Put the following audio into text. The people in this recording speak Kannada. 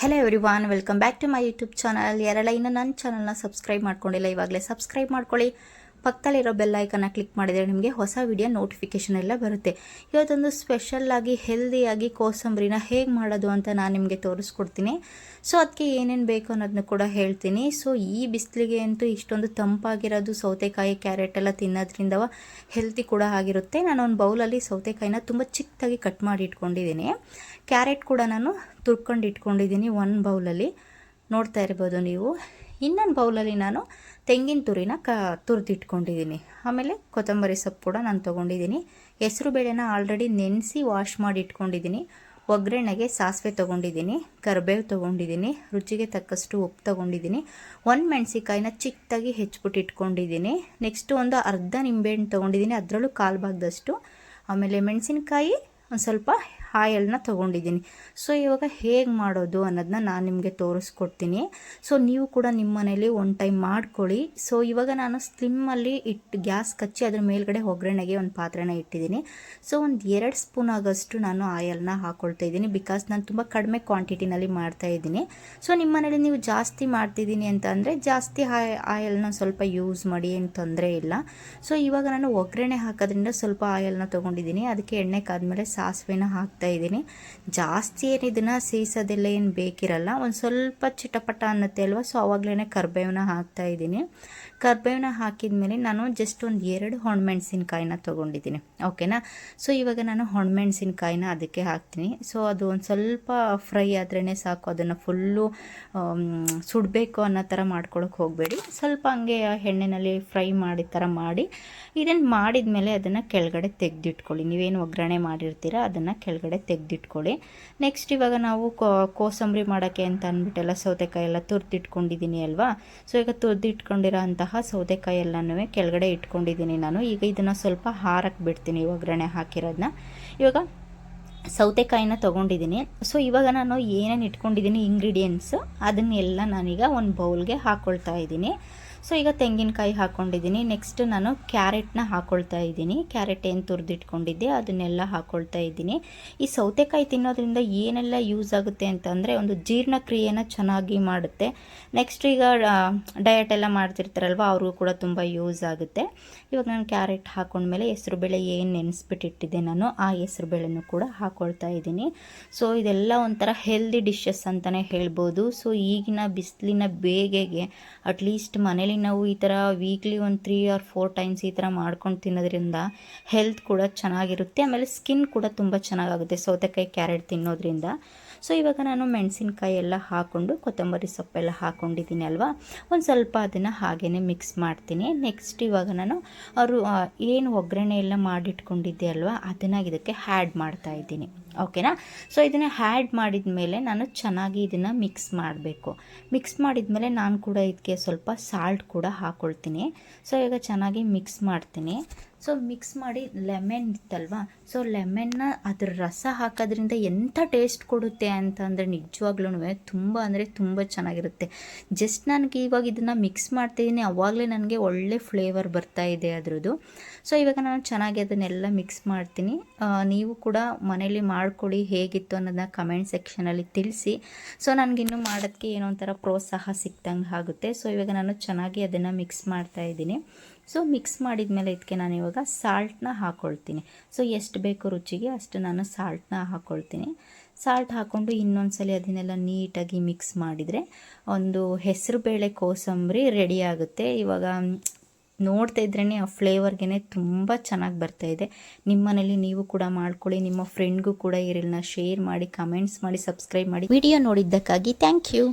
Hello everyone welcome back to my YouTube channel ಯಾರೆಲ್ಲ ಇನ್ನು ನನ್ನ ಚಾನಲ್ನ ಸಬ್ಸ್ಕ್ರೈಬ್ ಮಾಡ್ಕೊಂಡಿಲ್ಲ, ಇವಾಗಲೇ ಸಬ್ಸ್ಕ್ರೈಬ್ ಮಾಡ್ಕೊಳ್ಳಿ. ಪಕ್ಕದಲ್ಲಿರೋ ಬೆಲ್ ಐಕನ್ನ ಕ್ಲಿಕ್ ಮಾಡಿದರೆ ನಿಮಗೆ ಹೊಸ ವಿಡಿಯೋ ನೋಟಿಫಿಕೇಷನ್ ಎಲ್ಲ ಬರುತ್ತೆ. ಇವತ್ತೊಂದು ಸ್ಪೆಷಲ್ಲಾಗಿ ಹೆಲ್ದಿಯಾಗಿ ಕೋಸಂಬರಿನ ಹೇಗೆ ಮಾಡೋದು ಅಂತ ನಾನು ನಿಮಗೆ ತೋರಿಸ್ಕೊಡ್ತೀನಿ. ಸೊ ಅದಕ್ಕೆ ಏನೇನು ಬೇಕು ಅನ್ನೋದನ್ನ ಕೂಡ ಹೇಳ್ತೀನಿ. ಸೊ ಈ ಬಿಸಿಲಿಗೆ ಅಂತೂ ಇಷ್ಟೊಂದು ತಂಪಾಗಿರೋದು ಸೌತೆಕಾಯಿ ಕ್ಯಾರೆಟ್ ಎಲ್ಲ ತಿನ್ನೋದ್ರಿಂದ ಹೆಲ್ತಿ ಕೂಡ ಆಗಿರುತ್ತೆ. ನಾನು ಒಂದು ಬೌಲಲ್ಲಿ ಸೌತೆಕಾಯಿನ ತುಂಬ ಚಿಕ್ಕದಾಗಿ ಕಟ್ ಮಾಡಿ ಇಟ್ಕೊಂಡಿದ್ದೀನಿ. ಕ್ಯಾರೆಟ್ ಕೂಡ ನಾನು ತುರ್ಕೊಂಡು ಇಟ್ಕೊಂಡಿದ್ದೀನಿ ಒನ್ ಬೌಲಲ್ಲಿ ನೋಡ್ತಾ ಇರ್ಬೋದು ನೀವು. ಇನ್ನೊಂದು ಬೌಲಲ್ಲಿ ನಾನು ತೆಂಗಿನ ತುರಿನ ಕ ತುರಿದಿಟ್ಕೊಂಡಿದ್ದೀನಿ. ಆಮೇಲೆ ಕೊತ್ತಂಬರಿ ಸೊಪ್ಪು ಕೂಡ ನಾನು ತೊಗೊಂಡಿದ್ದೀನಿ. ಹೆಸರು ಬೇಳೆನ ಆಲ್ರೆಡಿ ನೆನೆಸಿ ವಾಶ್ ಮಾಡಿ ಇಟ್ಕೊಂಡಿದ್ದೀನಿ. ಒಗ್ಗರಣೆಗೆ ಸಾಸಿವೆ ತೊಗೊಂಡಿದ್ದೀನಿ, ಕರಿಬೇವು ತೊಗೊಂಡಿದ್ದೀನಿ, ರುಚಿಗೆ ತಕ್ಕಷ್ಟು ಉಪ್ಪು ತೊಗೊಂಡಿದ್ದೀನಿ. ಒಂದು ಮೆಣಸಿಕಾಯಿನ ಚಿಕ್ಕದಾಗಿ ಹೆಚ್ಚಿಬಿಟ್ಟು ಇಟ್ಕೊಂಡಿದ್ದೀನಿ. ನೆಕ್ಸ್ಟು ಒಂದು ಅರ್ಧ ನಿಂಬೆಹಣ್ಣು ತೊಗೊಂಡಿದ್ದೀನಿ, ಅದರಲ್ಲೂ ಕಾಲು ಭಾಗದಷ್ಟು. ಆಮೇಲೆ ಮೆಣಸಿನ್ಕಾಯಿ ಒಂದು ಸ್ವಲ್ಪ ಆಯಲ್ನ ತೊಗೊಂಡಿದ್ದೀನಿ. ಸೊ ಇವಾಗ ಹೇಗೆ ಮಾಡೋದು ಅನ್ನೋದನ್ನ ನಾನು ನಿಮಗೆ ತೋರಿಸ್ಕೊಡ್ತೀನಿ. ಸೊ ನೀವು ಕೂಡ ನಿಮ್ಮ ಮನೇಲಿ ಒನ್ ಟೈಮ್ ಮಾಡ್ಕೊಳ್ಳಿ. ಸೊ ಇವಾಗ ನಾನು ಸ್ಲಿಮ್ಮಲ್ಲಿ ಇಟ್ಟು ಗ್ಯಾಸ್ ಕಚ್ಚಿ ಅದ್ರ ಮೇಲ್ಗಡೆ ಒಗ್ಗರಣೆಗೆ ಒಂದು ಪಾತ್ರೆನ ಇಟ್ಟಿದ್ದೀನಿ. ಸೊ ಒಂದು ಎರಡು ಸ್ಪೂನ್ ಆಗೋಷ್ಟು ನಾನು ಆಯಲ್ನ ಹಾಕ್ಕೊಳ್ತಾ ಇದ್ದೀನಿ ಬಿಕಾಸ್ ನಾನು ತುಂಬ ಕಡಿಮೆ ಕ್ವಾಂಟಿಟಿನಲ್ಲಿ ಮಾಡ್ತಾ ಇದ್ದೀನಿ. ಸೊ ನಿಮ್ಮ ಮನೇಲಿ ನೀವು ಜಾಸ್ತಿ ಮಾಡ್ತಿದ್ದೀನಿ ಅಂತ ಅಂದರೆ ಜಾಸ್ತಿ ಆಯ್ ಆಯಲ್ನ ಸ್ವಲ್ಪ ಯೂಸ್ ಮಾಡಿ, ಏನು ತೊಂದರೆ ಇಲ್ಲ. ಸೊ ಇವಾಗ ನಾನು ಒಗ್ಗರಣೆ ಹಾಕೋದ್ರಿಂದ ಸ್ವಲ್ಪ ಆಯಲ್ನ ತೊಗೊಂಡಿದ್ದೀನಿ. ಅದಕ್ಕೆ ಎಣ್ಣೆ ಕಾದ್ಮೇಲೆ ಸಾಸಿವೆನ ಹಾಕ್ತಾ ಇದ್ದೀನಿ. ಜಾಸ್ತಿ ಏನು ಇದನ್ನು ಸೇಸೋದೆಲ್ಲ ಏನು ಬೇಕಿರಲ್ಲ, ಒಂದು ಸ್ವಲ್ಪ ಚಿಟಪಟ ಅನ್ನತ್ತೆ ಅಲ್ವಾ? ಸೊ ಆವಾಗಲೇ ಕರ್ಬೇವನ್ನ ಹಾಕ್ತಾ ಇದ್ದೀನಿ. ಕರ್ಬೇವನ್ನ ಹಾಕಿದ ಮೇಲೆ ನಾನು ಜಸ್ಟ್ ಒಂದು ಎರಡು ಹೊಣಮೆಣ್ಸಿನ್ಕಾಯಿನ ತೊಗೊಂಡಿದ್ದೀನಿ. ಓಕೆನಾ ಸೊ ಇವಾಗ ನಾನು ಹೊಣಮೆಣ್ಸಿನ್ಕಾಯಿನ ಅದಕ್ಕೆ ಹಾಕ್ತೀನಿ. ಸೊ ಅದು ಒಂದು ಸ್ವಲ್ಪ ಫ್ರೈ ಆದ್ರೇ ಸಾಕು. ಅದನ್ನು ಫುಲ್ಲು ಸುಡಬೇಕು ಅನ್ನೋ ಥರ ಮಾಡ್ಕೊಳಕ್ಕೆ ಹೋಗಬೇಡಿ. ಸ್ವಲ್ಪ ಹಂಗೆ ಎಣ್ಣೆಯಲ್ಲಿ ಫ್ರೈ ಮಾಡಿದ ಥರ ಮಾಡಿ ಇದನ್ನು ಮಾಡಿದ ಮೇಲೆ ಅದನ್ನು ಕೆಳಗಡೆ ತೆಗೆದಿಟ್ಕೊಳ್ಳಿ. ನೀವೇನು ಒಗ್ಗರಣೆ ಮಾಡಿರ್ತೀರ ಅದನ್ನು ಕೆಳಗಡೆ ತೆಗೆದಿಟ್ಕೊಳ್ಳಿ. ನೆಕ್ಸ್ಟ್ ಇವಾಗ ನಾವು ಕೋಸಂಬರಿ ಮಾಡೋಕ್ಕೆ ಅಂತ ಅಂದ್ಬಿಟ್ಟೆಲ್ಲ ಸೌತೆಕಾಯಿ ಎಲ್ಲ ತುರ್ದಿಟ್ಕೊಂಡಿದ್ದೀನಿ ಅಲ್ವಾ? ಸೊ ಈಗ ತುರ್ದಿಟ್ಕೊಂಡಿರೋ ಅಂತಹ ಸೌತೆಕಾಯಿ ಎಲ್ಲನೂ ಕೆಳಗಡೆ ಇಟ್ಕೊಂಡಿದ್ದೀನಿ ನಾನು. ಈಗ ಇದನ್ನು ಸ್ವಲ್ಪ ಹಾರಕ್ಕೆ ಬಿಡ್ತೀನಿ ಒಗ್ಗರಣೆ ಹಾಕಿರೋದನ್ನ ಇವಾಗ ಸೌತೆಕಾಯಿನ ತೊಗೊಂಡಿದ್ದೀನಿ. ಸೊ ಇವಾಗ ನಾನು ಏನೇನು ಇಟ್ಕೊಂಡಿದ್ದೀನಿ ಇಂಗ್ರೀಡಿಯೆಂಟ್ಸು ಅದನ್ನೆಲ್ಲ ನಾನೀಗ ಒಂದು ಬೌಲ್ಗೆ ಹಾಕ್ಕೊಳ್ತಾ ಇದ್ದೀನಿ. ಸೊ, ಈಗ ತೆಂಗಿನಕಾಯಿ ಹಾಕ್ಕೊಂಡಿದ್ದೀನಿ ನೆಕ್ಸ್ಟ್ ನಾನು ಕ್ಯಾರೆಟ್ನ ಹಾಕ್ಕೊಳ್ತಾ ಇದ್ದೀನಿ. ಕ್ಯಾರೆಟ್ ಏನು ತುರಿದಿಟ್ಕೊಂಡಿದ್ದೆ, ಅದನ್ನೆಲ್ಲ ಹಾಕ್ಕೊಳ್ತಾ ಇದ್ದೀನಿ. ಈ ಸೌತೆಕಾಯಿ ತಿನ್ನೋದ್ರಿಂದ ಏನೆಲ್ಲ ಯೂಸ್ ಆಗುತ್ತೆ ಅಂತಂದರೆ, ಒಂದು ಜೀರ್ಣಕ್ರಿಯೆನ ಚೆನ್ನಾಗಿ ಮಾಡುತ್ತೆ. ನೆಕ್ಸ್ಟ್ ಈಗ ಡಯಟ್ ಎಲ್ಲ ಮಾಡ್ತಿರ್ತಾರಲ್ವ, ಅವ್ರಿಗೂ ಕೂಡ ತುಂಬ ಯೂಸ್ ಆಗುತ್ತೆ. ಇವಾಗ ನಾನು ಕ್ಯಾರೆಟ್ ಹಾಕೊಂಡ್ಮೇಲೆ ಹೆಸರುಬೇಳೆ ಏನು ನೆನೆಸ್ಬಿಟ್ಟಿಟ್ಟಿದ್ದೆ ನಾನು, ಆ ಹೆಸರುಬೇಳೆನೂ ಕೂಡ ಹಾಕ್ಕೊಳ್ತಾ ಇದ್ದೀನಿ. ಸೊ ಇದೆಲ್ಲ ಒಂಥರ ಹೆಲ್ದಿ ಡಿಶಸ್ ಅಂತಲೇ ಹೇಳ್ಬೋದು. ಸೊ ಈಗಿನ ಬಿಸಿಲಿನ ಬೇಗೆಗೆ ಅಟ್ಲೀಸ್ಟ್ ಮನೇಲಿ ನಾವು ಈ ಥರ ವೀಕ್ಲಿ ಒಂದು ತ್ರೀ ಆರ್ ಫೋರ್ ಟೈಮ್ಸ್ ಈ ಥರ ಮಾಡ್ಕೊಂಡು ತಿನ್ನೋದ್ರಿಂದ ಹೆಲ್ತ್ ಕೂಡ ಚೆನ್ನಾಗಿರುತ್ತೆ. ಆಮೇಲೆ ಸ್ಕಿನ್ ಕೂಡ ತುಂಬ ಚೆನ್ನಾಗಾಗುತ್ತೆ. ಸೌತೆಕಾಯಿ ಕ್ಯಾರೆಟ್ ತಿನ್ನೋದ್ರಿಂದ. ಸೊ ಇವಾಗ ನಾನು ಮೆಣಸಿನ್ಕಾಯಿ ಎಲ್ಲ ಹಾಕ್ಕೊಂಡು ಕೊತ್ತಂಬರಿ ಸೊಪ್ಪೆಲ್ಲ ಹಾಕ್ಕೊಂಡಿದ್ದೀನಿ ಅಲ್ವಾ? ಒಂದು ಸ್ವಲ್ಪ ಅದನ್ನು ಹಾಗೇ ಮಿಕ್ಸ್ ಮಾಡ್ತೀನಿ. ನೆಕ್ಸ್ಟ್ ಇವಾಗ ನಾನು ಅವರು ಏನು ಒಗ್ಗರಣೆ ಎಲ್ಲ ಮಾಡಿಟ್ಕೊಂಡಿದ್ದೆ ಅಲ್ವಾ? ಅದನ್ನು ಇದಕ್ಕೆ ಹ್ಯಾಡ್ ಮಾಡ್ತಾ ಇದ್ದೀನಿ. ಓಕೆನಾ? ಸೊ ಇದನ್ನು ಹ್ಯಾಡ್ ಮಾಡಿದ ಮೇಲೆ ನಾನು ಚೆನ್ನಾಗಿ ಇದನ್ನು ಮಿಕ್ಸ್ ಮಾಡಬೇಕು. ಮಿಕ್ಸ್ ಮಾಡಿದ ಮೇಲೆ ನಾನು ಕೂಡ ಇದಕ್ಕೆ ಸ್ವಲ್ಪ ಸಾಲ್ಟ್ ಕೂಡ ಹಾಕ್ಕೊಳ್ತೀನಿ ಸೊ ಈಗ ಚೆನ್ನಾಗಿ ಮಿಕ್ಸ್ ಮಾಡ್ತೀನಿ. ಸೊ ಮಿಕ್ಸ್ ಮಾಡಿ ಲೆಮನ್ ಇತ್ತಲ್ವಾ? ಸೊ ಲೆಮನ್ನ ಅದ್ರ ರಸ ಹಾಕೋದ್ರಿಂದ ಎಂಥ ಟೇಸ್ಟ್ ಕೊಡುತ್ತೆ ಅಂತ ಅಂದರೆ ನಿಜವಾಗ್ಲೂ ತುಂಬ ಅಂದರೆ ತುಂಬ ಚೆನ್ನಾಗಿರುತ್ತೆ. ಜಸ್ಟ್ ನನಗೆ ಇವಾಗ ಇದನ್ನು ಮಿಕ್ಸ್ ಮಾಡ್ತಿದ್ದೀನಿ ಅವಾಗಲೇ ನನಗೆ ಒಳ್ಳೆ ಫ್ಲೇವರ್ ಬರ್ತಾ ಇದೆ ಅದರದ್ದು. ಸೊ ಇವಾಗ ನಾನು ಚೆನ್ನಾಗಿ ಅದನ್ನೆಲ್ಲ ಮಿಕ್ಸ್ ಮಾಡ್ತೀನಿ. ನೀವು ಕೂಡ ಮನೇಲಿ ಮಾಡ್ಕೊಳ್ಳಿ ಹೇಗಿತ್ತು ಅನ್ನೋದನ್ನ ಕಮೆಂಟ್ ಸೆಕ್ಷನಲ್ಲಿ ತಿಳಿಸಿ. ಸೊ ನನಗಿನ್ನೂ ಮಾಡೋದಕ್ಕೆ ಏನೋ ಒಂಥರ ಪ್ರೋತ್ಸಾಹ ಸಿಕ್ತಂಗೆ ಆಗುತ್ತೆ. ಸೊ ಇವಾಗ ನಾನು ಚೆನ್ನಾಗಿ ಅದನ್ನು ಮಿಕ್ಸ್ ಮಾಡ್ತಾ ಇದ್ದೀನಿ. ಸೊ ಮಿಕ್ಸ್ ಮಾಡಿದ ಮೇಲೆ ಇದಕ್ಕೆ ನಾನು ಇವಾಗ ಸಾಲ್ಟನ್ನ ಹಾಕ್ಕೊಳ್ತೀನಿ ಸೊ ಎಷ್ಟು ಬೇಕು ರುಚಿಗೆ ಅಷ್ಟು ನಾನು ಸಾಲ್ಟನ್ನ ಹಾಕ್ಕೊಳ್ತೀನಿ ಸಾಲ್ಟ್ ಹಾಕ್ಕೊಂಡು ಇನ್ನೊಂದು ಸಲ ಅದನ್ನೆಲ್ಲ ನೀಟಾಗಿ ಮಿಕ್ಸ್ ಮಾಡಿದರೆ ಒಂದು ಹೆಸರು ಬೇಳೆ ಕೋಸಂಬರಿ ರೆಡಿ ಆಗುತ್ತೆ. ಇವಾಗ ನೋಡ್ತಾ ಇದ್ರೇ ಆ ಫ್ಲೇವರ್ಗೆ ತುಂಬ ಚೆನ್ನಾಗಿ ಬರ್ತಾ ಇದೆ. ನಿಮ್ಮನೇಲಿ ನೀವು ಕೂಡ ಮಾಡ್ಕೊಳ್ಳಿ, ನಿಮ್ಮ ಫ್ರೆಂಡ್ಗೂ ಕೂಡ ಈ ಶೇರ್ ಮಾಡಿ ಕಮೆಂಟ್ಸ್ ಮಾಡಿ ಸಬ್ಸ್ಕ್ರೈಬ್ ಮಾಡಿ. ವಿಡಿಯೋ ನೋಡಿದ್ದಕ್ಕಾಗಿ ಥ್ಯಾಂಕ್ ಯು